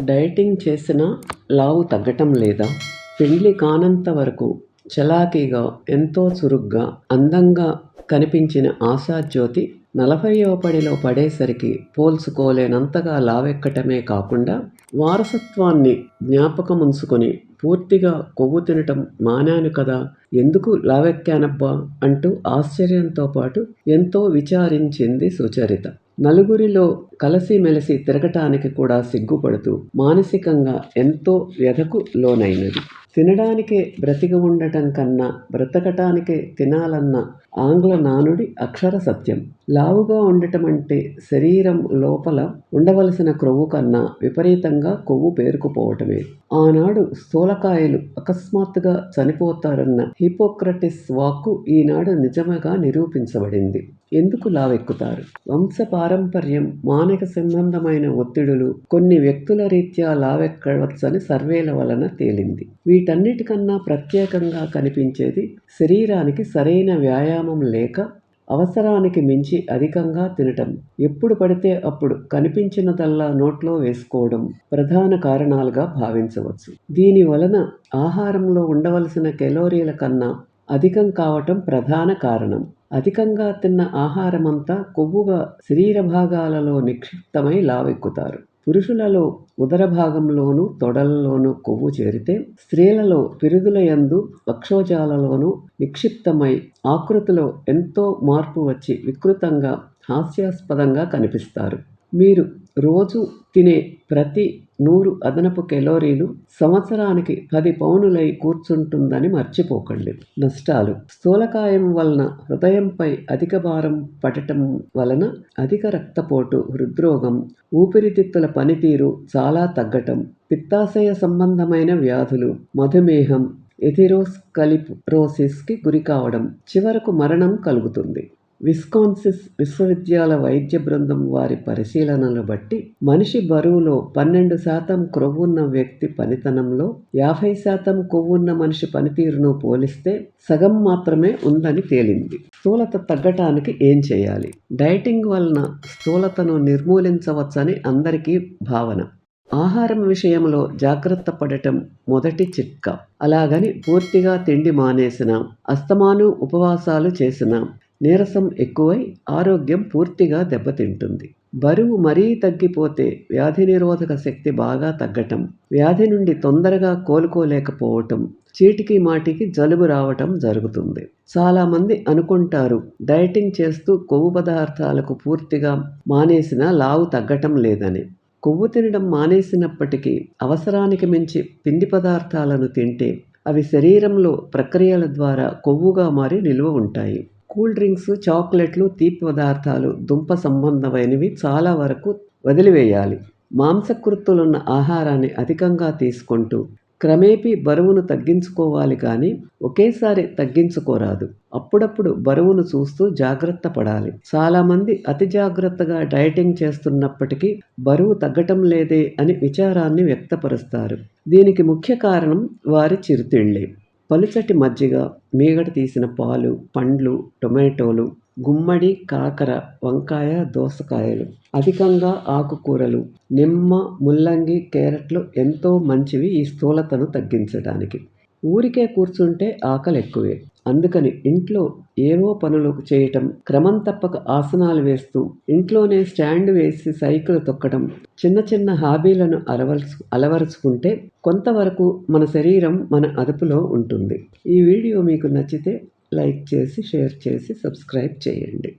Dieting చేసినా లావు తగ్గటం లేదా. పెండ్లి కానంత వరకు చలాకీగా ఎంతో చురుగ్గా అందంగా కనిపించిన ఆశాజ్యోతి నలభైవ పడిలో పడేసరికి పోల్చుకోలేనంతగా లావెక్కటమే కాకుండా వారసత్వాన్ని జ్ఞాపకముంచుకొని పూర్తిగా కొవ్వు తినటం మానాను కదా. ఎందుకు లావెక్కానబ్బా? అంటూ ఆశ్చర్యంతో పాటు ఎంతో విచారించింది సుచరిత. నలుగురిలో కలసిమెలిసి తిరగటానికి కూడా సిగ్గుపడుతూ మానసికంగా ఎంతో వ్యధకు లోనైనది. తినడానికే బ్రతికి ఉండటం కన్నా బ్రతకటానికే తినాలన్న ఆంగ్ల నానుడి అక్షర సత్యం. లావుగా ఉండటం అంటే శరీరం లోపల ఉండవలసిన క్రొవ్వు కన్నా విపరీతంగా కొవ్వు పేరుకుపోవటమే. ఆనాడు స్థూలకాయలు అకస్మాత్తుగా చనిపోతారన్న హిపోక్రటిస్ వాక్కు ఈనాడు నిజముగా నిరూపించబడింది. ఎందుకు లావెక్కుతారు? వంశ పారంపర్యం సంబంధమైన ఒత్తిడులు కొన్ని వ్యక్తుల రీత్యా లావెక్కవచ్చని సర్వేల వలన తేలింది. వీటన్నిటికన్నా ప్రత్యేకంగా కనిపించేది శరీరానికి సరైన వ్యాయామం లేక అవసరానికి మించి అధికంగా తినటం. ఎప్పుడు పడితే అప్పుడు కనిపించినదల్లా నోట్లో వేసుకోవడం ప్రధాన కారణాలుగా భావించవచ్చు. దీని వలన ఆహారంలో ఉండవలసిన కెలోరీల కన్నా అధికం కావటం ప్రధాన కారణం. అధికంగా తిన్న ఆహారమంతా కొవ్వుగా శరీర భాగాలలో నిక్షిప్తమై లావెక్కుతారు. పురుషులలో ఉదర భాగంలోనూ తొడలలోనూ కొవ్వు చేరితే స్త్రీలలో పిరుదుల యందు వక్షోజాలలోనూ నిక్షిప్తమై ఆకృతిలో ఎంతో మార్పు వచ్చి వికృతంగా హాస్యాస్పదంగా కనిపిస్తారు. మీరు రోజు తినే ప్రతి నూరు అదనపు కెలోరీలు సంవత్సరానికి పది పౌనులై కూర్చుంటుందని మర్చిపోకండి. నష్టాలు. స్థూలకాయం వలన హృదయంపై అధిక భారం పడటం వలన అధిక రక్తపోటు హృద్రోగం ఊపిరితిత్తుల పనితీరు చాలా తగ్గటం పిత్తాశయ సంబంధమైన వ్యాధులు మధుమేహం ఎథిరోస్కలిప్రోసిస్కి గురి కావడం చివరకు మరణం కలుగుతుంది. విస్కాన్సిస్ విశ్వవిద్యాలయ వైద్య బృందం వారి పరిశీలనలు బట్టి మనిషి బరువులో పన్నెండు శాతం క్రొవ్వున్న వ్యక్తి పనితనంలో యాభై శాతం కొవ్వున్న మనిషి పనితీరును పోలిస్తే సగం మాత్రమే ఉందని తేలింది. స్థూలత తగ్గటానికి ఏం చేయాలి? డైటింగ్ వలన స్థూలతను నిర్మూలించవచ్చని అందరికీ భావన. ఆహారం విషయంలో జాగ్రత్త పడటం మొదటి చిట్కా. అలాగని పూర్తిగా తిండి మానేసిన అస్తమాను ఉపవాసాలు చేసిన నీరసం ఎక్కువై ఆరోగ్యం పూర్తిగా దెబ్బతింటుంది. బరువు మరీ తగ్గిపోతే వ్యాధి నిరోధక శక్తి బాగా తగ్గటం వ్యాధి నుండి తొందరగా కోలుకోలేకపోవటం చీటికి మాటికి జలుబు రావటం జరుగుతుంది. చాలామంది అనుకుంటారు డైటింగ్ చేస్తూ కొవ్వు పదార్థాలకు పూర్తిగా మానేసిన లావు తగ్గటం లేదని. కొవ్వు తినడం మానేసినప్పటికీ అవసరానికి మించి పిండి పదార్థాలను తింటే అవి శరీరంలో ప్రక్రియల ద్వారా కొవ్వుగా మారి నిల్వ ఉంటాయి. కూల్ డ్రింక్స్ చాక్లెట్లు తీపి పదార్థాలు దుంప సంబంధమైనవి చాలా వరకు వదిలివేయాలి. మాంసకృత్తులున్న ఆహారాన్ని అధికంగా తీసుకుంటూ క్రమేపీ బరువును తగ్గించుకోవాలి కానీ ఒకేసారి తగ్గించుకోరాదు. అప్పుడప్పుడు బరువును చూస్తూ జాగ్రత్త పడాలి. చాలామంది అతి జాగ్రత్తగా డైటింగ్ చేస్తున్నప్పటికీ బరువు తగ్గటం లేదే అని విచారాన్ని వ్యక్తపరుస్తారు. దీనికి ముఖ్య కారణం వారి చిరుతిళ్ళే. పలుచటి మజ్జిగ మీగడ తీసిన పాలు పండ్లు టొమాటోలు గుమ్మడి కాకర వంకాయ దోసకాయలు అధికంగా ఆకుకూరలు నిమ్మ ముల్లంగి క్యారెట్లు ఎంతో మంచివి ఈ స్థూలతను తగ్గించడానికి. ఊరికే కూర్చుంటే ఆకలి ఎక్కువే అందుకని ఇంట్లో ఏవో పనులు చేయటం క్రమం తప్పక ఆసనాలు వేస్తూ ఇంట్లోనే స్టాండ్ వేసి సైకిల్ తొక్కడం చిన్న చిన్న హాబీలను అలవరుచు అలవరుచుకుంటే కొంతవరకు మన శరీరం మన అదుపులో ఉంటుంది. ఈ వీడియో మీకు నచ్చితే లైక్ చేసి షేర్ చేసి సబ్స్క్రైబ్ చేయండి.